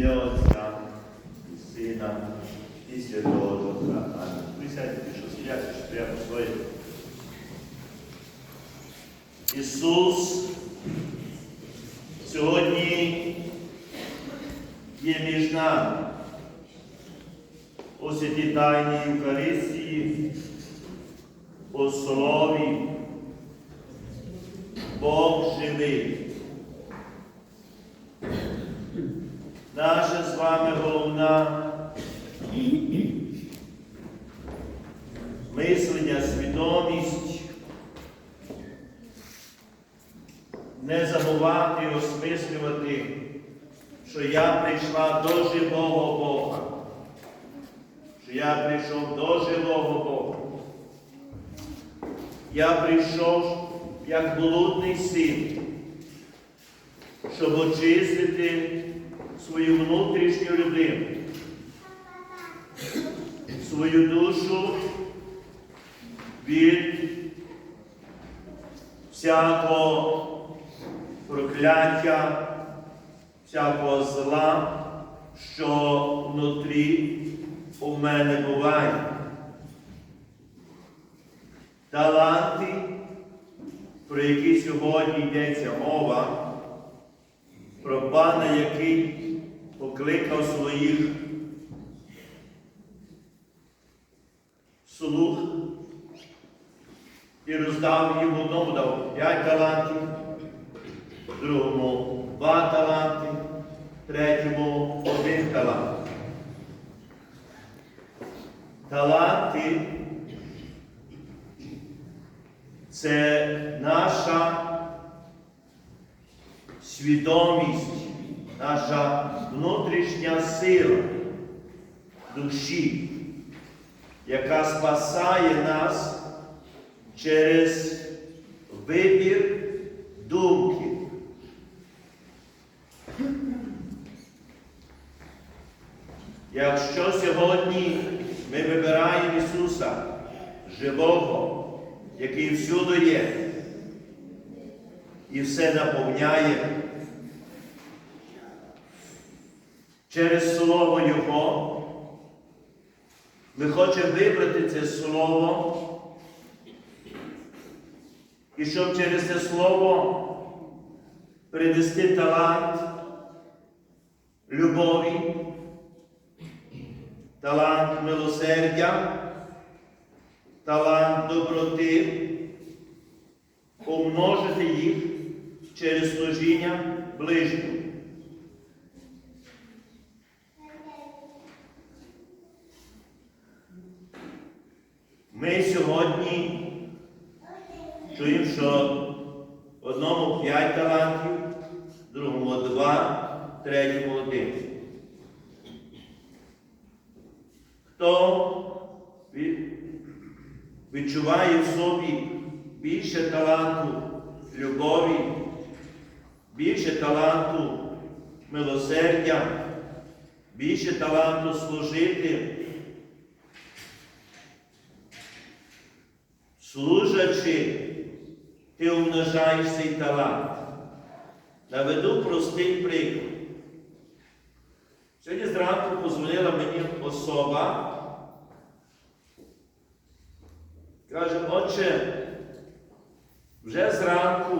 ім'я Отця і Сина і Святого Духа. Амінь. Присядьте, що сидять, що прямо своє. Ісус сьогодні є між нами. У святій Тайній Євхаристії, у Слові, Бог живий. Наша з вами головна мислення, свідомість, не забувати осмислювати, що я прийшла до живого Бога, що я прийшов до живого Бога. Я прийшов як блудний син, щоб очистити свою внутрішню людину, свою душу від всякого прокляття, всякого зла, що внутрі у мене буває. Таланти, про які сьогодні йдеться мова, про пана, який покликав своїх слуг і роздав їм одному дав п'ять талантів, другому два таланти, третьому один талант. Таланти це наша свідомість, наша внутрішня сила душі, яка спасає нас через вибір думки. Якщо сьогодні ми вибираємо Ісуса живого, який всюди є і все наповняє, через Слово Його, ми хочемо вибрати це Слово, і щоб через це Слово принести талант любові, талант милосердя, талант доброти, умножити їх через служіння ближнього. Ми сьогодні чуємо, що одному п'ять талантів, другому два, третьому один. Хто від- відчуває в собі більше таланту любові, більше таланту милосердя, більше таланту служити, служачи, ти умножаєш цей талант. Наведу простий приклад. Сьогодні зранку позвонила мені особа, каже, отче, вже зранку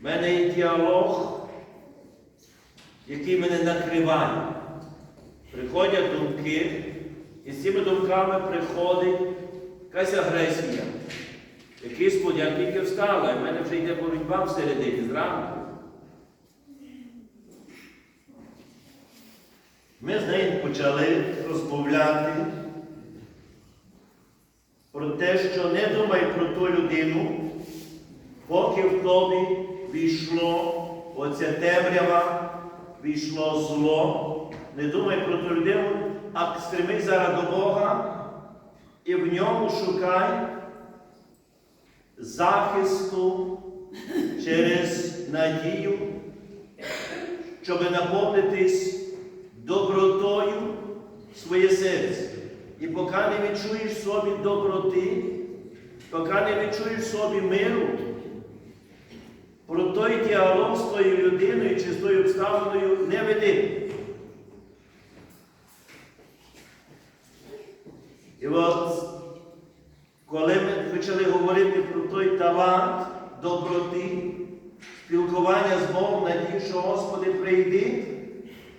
в мене є діалог, який мене накриває. Приходять думки, і з цими думками приходить якась агресія. Якийсь подяк тільки встала, і в мене вже йде боротьба всередині зранку. Ми з нею почали розмовляти про те, що не думай про ту людину, поки в тобі війшло оця темрява, війшло зло. Не думай про ту людину, а стремись зараз до Бога і в ньому шукай захисту через надію, щоб наповнитись добротою своє серце. І поки не відчуєш собі доброти, поки не відчуєш собі миру, про той діалог з твоєю людиною чи з тою обставиною не веди. І от, коли ми почали говорити про той талант доброти, спілкування з Богом, надію, що Господи, прийди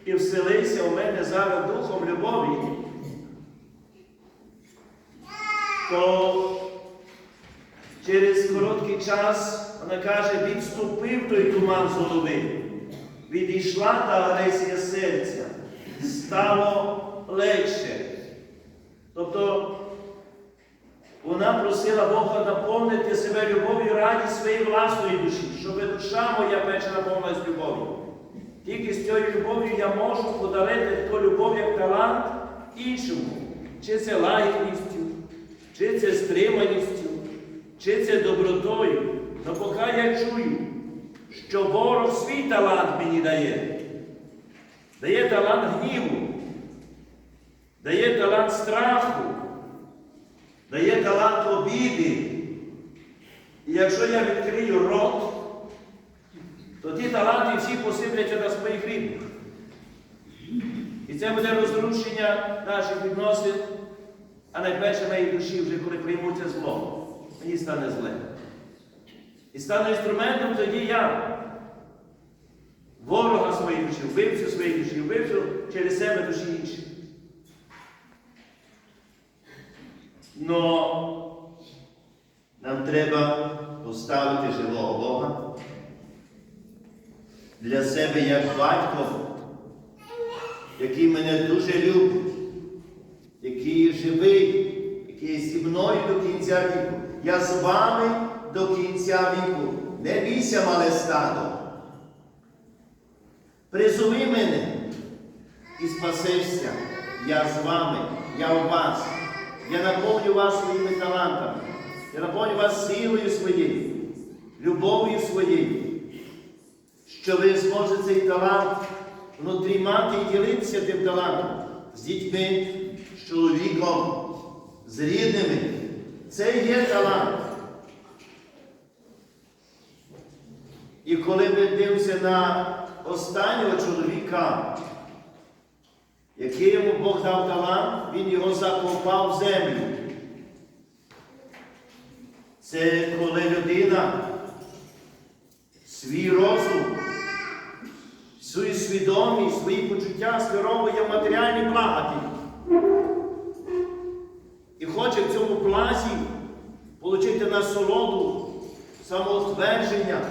і вселися у мене зараз духом любові. То через короткий час вона каже, відступив той туман голови, відійшла та агресія серця, стало легше. Тобто вона просила Бога наповнити себе любов'ю раді своєї власної душі, щоб душа моя перша наповнилась любов'ю. Тільки з цією любов'ю я можу подарити ту любов як талант іншому. Чи це лагідністю, чи це стриманістю, чи це добротою. Но поки я чую, що ворог свій талант мені дає, дає талант гніву, дає талант страху, дає талант обіди. І якщо я відкрию рот, то ті таланти всі посипляться на своїх рідних. І це буде розрушення наших відносин, а найперше моєї душі, вже коли приймуться зло, мені стане зле. І стану інструментом тоді я, ворога своєї душі, вбивцю своєї душі, вбивцю через себе душі інших. Но нам треба поставити живого Бога для себе як батько, який мене дуже любить, живий, який зі мною до кінця віку. Я з вами до кінця віку. Не бійся, мале стадо. Призови мене і спасешся. Я з вами, я у вас. Я наповню вас своїми талантами. Я наповню вас силою своєю, любов'ю своєю що ви зможете цей талант внутрі мати і ділитися тим талантом з дітьми, з чоловіком, з рідними. Це є талант. І коли ми дивимося на останнього чоловіка, який йому Бог дав талант, він його закопав в землю. Це коли людина свій розум, свою свідомість, свої почуття самоутвердження,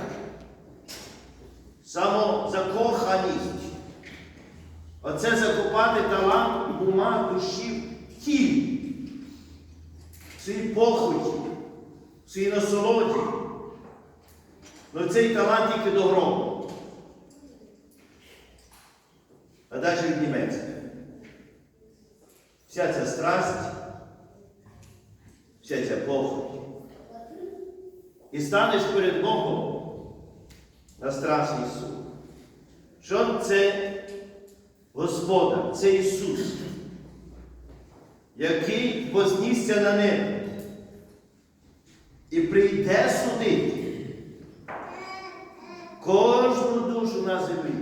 самозакоханість. Оце закопати талант ума душі в тілі, в своїй похоті, в своїй насолоді. Ну цей талант тільки до гробу. А далі відніметься. Вся ця страсть, вся ця похоть. І станеш перед Богом на страшний суд. Що це Господа, це Ісус, який вознісся на небо і прийде судити кожну душу на землі.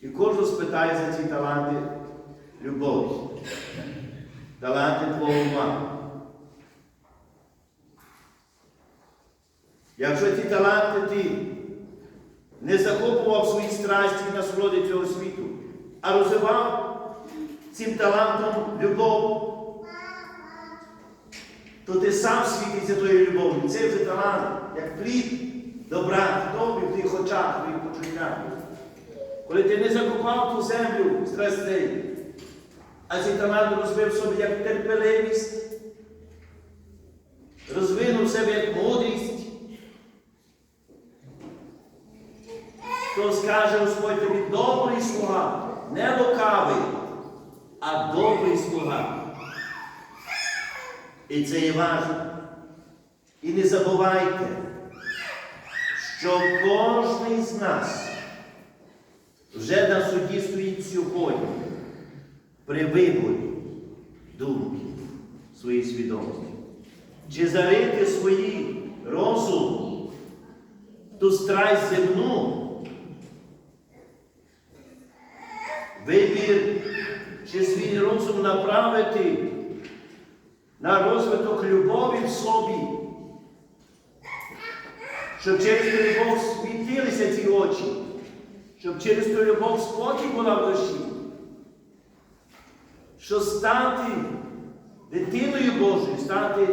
І кожен спитає за ці таланти любові, таланти твого ума. Якщо ті таланти ти не захоплював свої страсті і насолоди цього світу, а розвивав цим талантом любов, то ти сам світиться тою любов'ю. Це вже талант, як плід добра, добрі в тих очах, в твоїх почуттях. Коли ти не закопав ту землю страстей, а талант розвив собі як терпеливість, розвинув себе як мудрість, то скаже Господь тобі добрий слуга, не лукавий, а добрий слуга. І це є важливо. І не забувайте, що кожен з нас вже на суді стоїть сьогодні при виборі думки своєї свідомості. Чи зарити свої розум, ту страсть земну, вибір, чи свій розум направити на розвиток любові в собі, щоб через ту любов світилися ці очі, щоб через ту любов спокій була в душі, що стати дитиною Божою, стати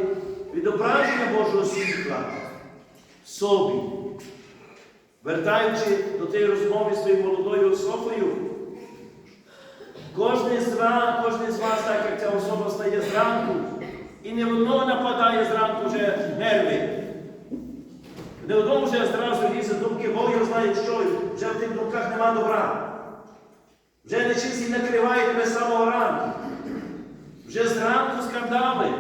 відображення Божого світла в собі. Вертаючи до тієї розмови з своєю молодою Софою, кожен з вас, кожен з вас, так як ця особа стає зранку, і не одного нападає зранку вже нерви. Не одному вже зразу лізе думки, бо його знає, що вже в тих думках нема добра. Вже нечисті накриває тебе самого ранку. Вже зранку скандали.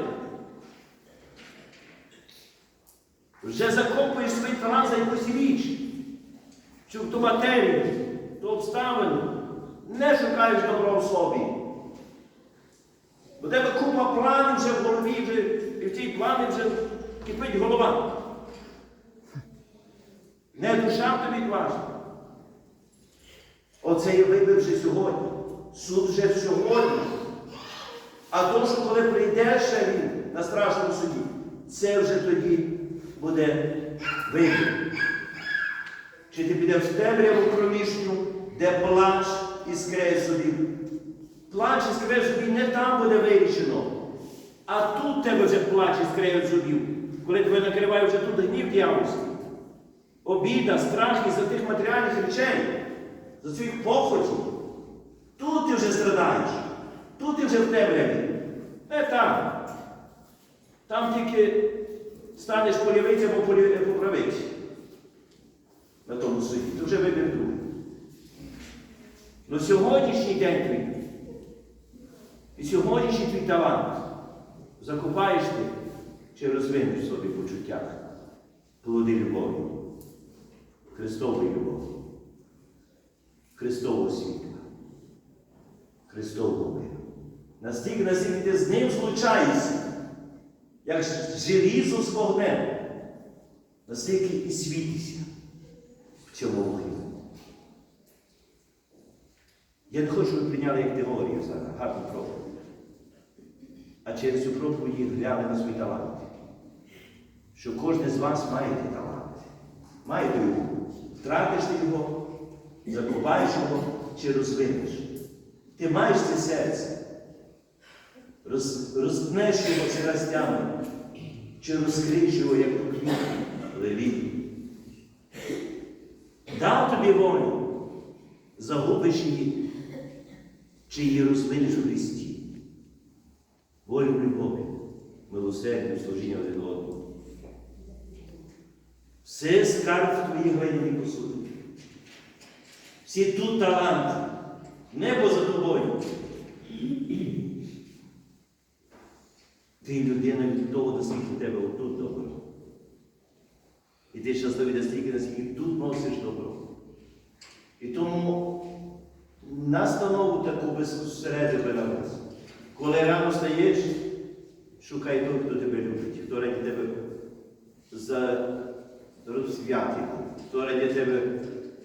Вже закопуєш свій талант за якусь річ, чи в ту матерію, ту обставину. Не шукаєш добро в собі. У тебе купа планів вже в голові, вже, і в цій плані вже кипить голова. Не душа тобі важна. Оце є вибір вже сьогодні. Суд вже сьогодні. А то, що коли прийде ще він на страшному суді, це вже тоді буде вибір. Чи ти підеш в темряву кромішню, де плач і скреє собі. Плач і скреє собі не там буде вирішено. А тут тебе вже плач і скреє зубів, коли тебе накриває вже тут гнів дьявольський. Обіда, страх із за тих матеріальних речей, за своїх похотів. Тут ти вже страдаєш, тут ти вже в темряві. Не там. Там тільки станеш по або по ліві- по правиці. На тому суді. Це вже вибір другий. Ну сьогоднішній день твій. І сьогоднішній твій талант закопаєш ти чи розвинеш в собі почуттях плоди любові, Христової любові, Христового світла, Христового миру. Настільки, настільки ти з ним злучаєшся, як желізо з вогнем, настільки і світишся в цьому вогні. Я не хочу, щоб ви прийняли як теорію зараз, гарну проповідь. А через цю проповідь гляне на свій талант. Що кожен з вас має талант. Маєте його. Втратиш ти його, закопаєш його чи розвинеш. Ти маєш це серце. Роз, розпнеш його чи його, як ту квітку леві. Дав тобі волю, загубиш її, чи її розвинеш в Христі. Волю любові, милосердю, служіння один одному. Все скарб в твоїй глиняній посуді. Всі тут таланти, небо за тобою. Ти людина від того, наскільки тебе отут добро. І ти щасливий настільки, наскільки тут носиш добро. І тому настанову таку безпосередньо нас. Коли рано стаєш, шукай того, хто тебе любить, хто раді тебе за розсвятив, хто раді тебе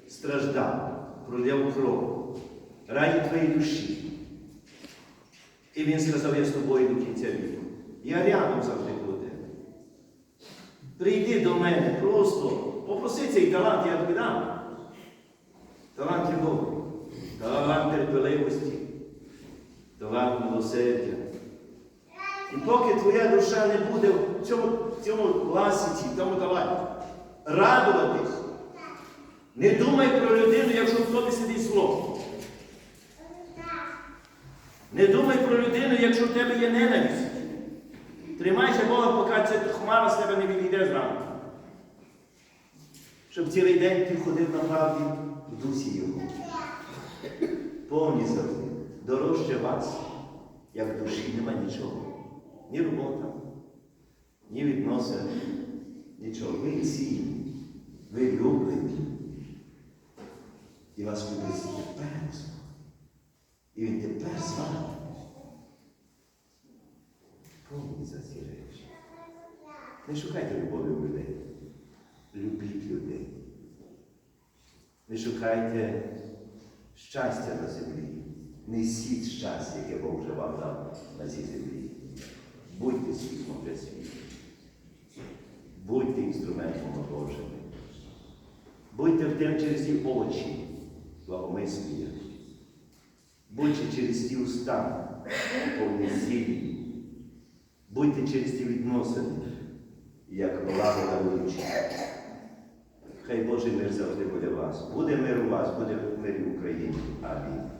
страждав, проляв кров, раді твоїй душі. І він сказав, я з тобою до кінця віку. Я рядом завжди тебе. Прийди до мене просто, попроси цей талант, я тобі дам. Талант любові, талант терпеливості, талант милосердя. І поки твоя душа не буде в цьому, в цьому ласіці, в цьому таланті, радуватись, не думай про людину, якщо в тобі сидить зло. Не думай про людину, якщо в тебе є ненависть. Тримайся Бога, поки ця хмара з тебе не відійде зранку. Щоб цілий день ти ходив на правді в дусі Його. Повні завжди. Дорожче вас, як душі, нема нічого. Ні робота, ні відносин, нічого. Ви цінні, ви люблені. І вас любить тепер. І він тепер з вами. Помніть за ці речі. Не шукайте любові в людей. Любіть людей. Не шукайте щастя на землі. Несіть щастя, яке Бог вже вам дав на цій землі. Будьте світлом для світу. Будьте інструментом Божими. Будьте в тим через ті очі, благомислія. Будьте через ті уста, повні сілі. Будьте через ті відносини, як благодаруючі. Хай Божий мир завжди буде вас. Буде мир у вас, буде мир в Україні. Амінь.